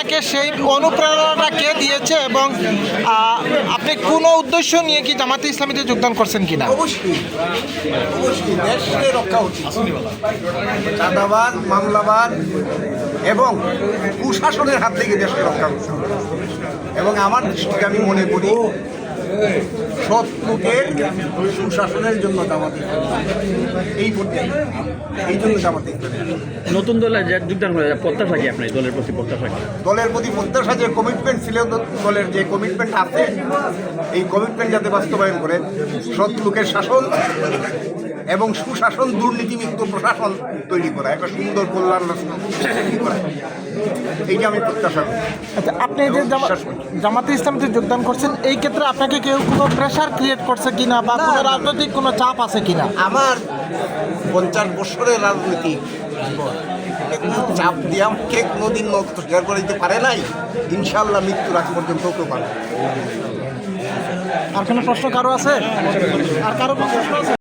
আপনাকে সেই অনুপ্রেরণাটা কে দিয়েছে এবং আপনি কোনো উদ্দেশ্য নিয়ে কি জামাতে ইসলামীতে যোগদান করছেন অবশ্যই দেশকে রক্ষা উচিত। চাঁদাবাদ, মামলাবাদ এবং কুশাসনের হাত থেকে দেশকে রক্ষা উচিত এবং আমার দৃষ্টিতে আমি মনে করি সৎ লোকের সুশাসনের জন্য জামাতে এই পর্যায়ে এই জন্য জামাতে নতুন দলে যে যোগদান করে প্রত্যাশা কি আপনার দলের প্রতি প্রত্যাশা কি? দলের প্রতি প্রত্যাশা যে কমিটমেন্ট ছিল দলের যে কমিটমেন্ট আছে এই কমিটমেন্ট যাতে বাস্তবায়ন করে সৎ লোকের শাসন এবং সুশাসন দুর্নীতিমুক্ত প্রশাসন তৈরি করা একটা সুন্দর কল্যাণ তৈরি করা। এইটা আমি প্রত্যাশা করি। আচ্ছা আপনি যে জামা- জামাতে ইসলামীতে যোগদান করছেন এই ক্ষেত্রে আপনাকে কেউ কোনো প্রেশার ক্রিয়েট করছে কিনা বা কোনো রাজনৈতিক কোনো চাপ আছে কিনা? আমার পঞ্চাশ বছরের রাজনীতি চাপ দিয়ে আমাকে কোনোদিন স্বীকার করে দিতে পারে নাই। ইনশাল্লাহ মৃত্যুর আগ পর্যন্ত কেউ পারে আর কোনো প্রশ্ন কারও আছে? আর কারও প্রশ্ন আছে?